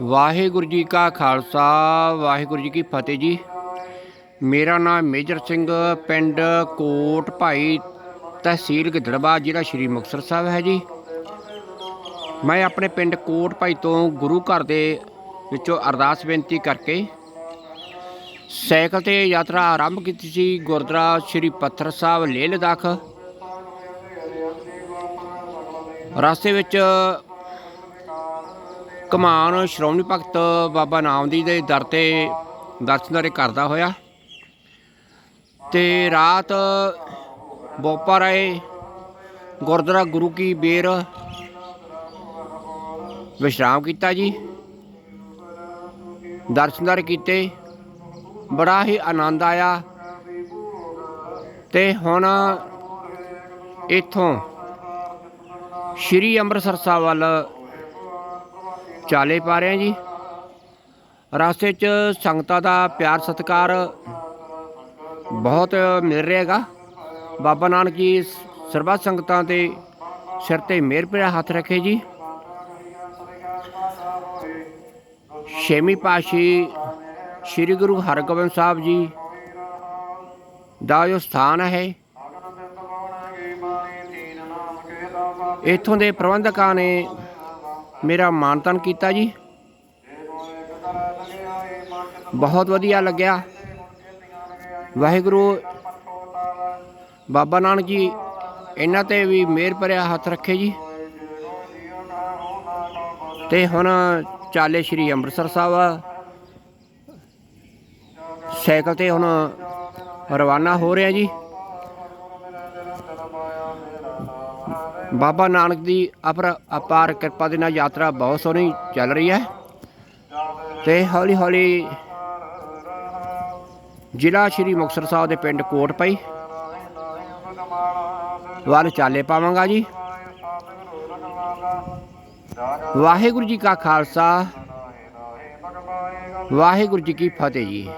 ਵਾਹਿਗੁਰੂ ਜੀ ਕਾ ਖਾਲਸਾ, ਵਾਹਿਗੁਰੂ ਜੀ ਕੀ ਫਤਿਹ ਜੀ। ਮੇਰਾ ਨਾਮ ਮੇਜਰ ਸਿੰਘ, ਪਿੰਡ ਕੋਟ ਭਾਈ ਤਹਿਸੀਲ ਗਿੱਦੜਬਾਹਾ, ਜ਼ਿਲ੍ਹਾ ਸ਼੍ਰੀ ਮੁਕਤਸਰ ਸਾਹਿਬ ਹੈ ਜੀ। ਮੈਂ ਆਪਣੇ ਪਿੰਡ ਕੋਟ ਭਾਈ ਤੋਂ ਗੁਰੂ ਘਰ ਦੇ ਵਿੱਚੋਂ ਅਰਦਾਸ ਬੇਨਤੀ ਕਰਕੇ ਸਾਈਕਲ ਤੇ ਯਾਤਰਾ ਆਰੰਭ ਕੀਤੀ ਸੀ, ਗੁਰਦੁਆਰਾ ਸ਼੍ਰੀ ਪੱਥਰ ਸਾਹਿਬ ਲੇਹ ਲਦਾਖ। ਰਸਤੇ ਵਿੱਚ ਕਮਾਨ ਸ਼੍ਰੋਮਣੀ ਭਗਤ ਬਾਬਾ ਨਾਮਦੀ ਦੇ ਦਰ ਤੇ ਦਰਸ਼ਨਦਾਰੇ ਕਰਦਾ ਹੋਇਆ। ਤੇ ਰਾਤ ਬੋਪਾ ਰਾਏ ਗੁਰਦੁਆਰਾ ਗੁਰੂ ਕੀ ਬੇਰ ਵਿਸ਼ਰਾਮ ਕੀਤਾ ਜੀ। ਦਰਸ਼ਨਦਾਰ ਕੀਤੇ। ਬੜਾ ਹੀ ਆਨੰਦ ਆਇਆ। ਤੇ ਹੁਣ ਇਥੋਂ ਸ਼੍ਰੀ ਅੰਮ੍ਰਿਤਸਰ ਸਾਹਿਬ ਵੱਲ ਚਾਲੇ ਪਾ ਰਹੇ ਹਾਂ ਜੀ। ਰਸਤੇ 'ਚ ਸੰਗਤਾਂ ਦਾ ਪਿਆਰ ਸਤਿਕਾਰ ਬਹੁਤ ਮਿਲ ਰਿਹਾ ਹੈਗਾ। ਬਾਬਾ ਨਾਨਕ ਜੀ ਸਰਬੱਤ ਸੰਗਤਾਂ ਦੇ ਸਿਰ ਤੇ ਮਿਹਰ ਭਰਿਆ ਹੱਥ ਰੱਖੇ ਜੀ। ਛੇਵੀਂ ਪਾਸ਼ੀ ਸ੍ਰੀ ਗੁਰੂ ਹਰਗੋਬਿੰਦ ਸਾਹਿਬ ਜੀ ਦਾ ਜੋ ਸਥਾਨ ਹੈ, ਇੱਥੋਂ ਦੇ ਪ੍ਰਬੰਧਕਾਂ ਨੇ ਮੇਰਾ ਮਾਨਤਨ ਕੀਤਾ ਜੀ। ਬਹੁਤ ਵਧੀਆ ਲੱਗਿਆ। ਵਾਹਿਗੁਰੂ ਬਾਬਾ ਨਾਨਕ ਜੀ, ਇਹਨਾਂ ਤੇ ਵੀ ਮਿਹਰ ਭਰਿਆ ਹੱਥ ਰੱਖੇ ਜੀ। ਤੇ ਹੁਣ ਚਾਲੇ ਸ਼੍ਰੀ ਅੰਮ੍ਰਿਤਸਰ ਸਾਹਿਬ। ਸਾਈਕਲ ਤੇ ਹੁਣ ਰਵਾਨਾ ਹੋ ਰਿਹਾ ਜੀ। ਬਾਬਾ ਨਾਨਕ ਦੀ ਅਪਰ ਅਪਾਰ ਕਿਰਪਾ ਦੇ ਨਾਲ ਯਾਤਰਾ ਬਹੁਤ ਸੋਹਣੀ ਚੱਲ ਰਹੀ ਹੈ। ਤੇ ਹੌਲੀ ਹੌਲੀ ਜ਼ਿਲ੍ਹਾ ਸ਼੍ਰੀ ਮੁਕਤਸਰ ਸਾਹਿਬ ਦੇ ਪਿੰਡ ਕੋਟ ਪਈ ਵੱਲ ਚਾਲੇ ਪਾਵਾਂਗਾ ਜੀ। ਵਾਹਿਗੁਰੂ ਜੀ ਕਾ ਖਾਲਸਾ, ਵਾਹਿਗੁਰੂ ਜੀ ਕੀ ਫਤਿਹ ਜੀ।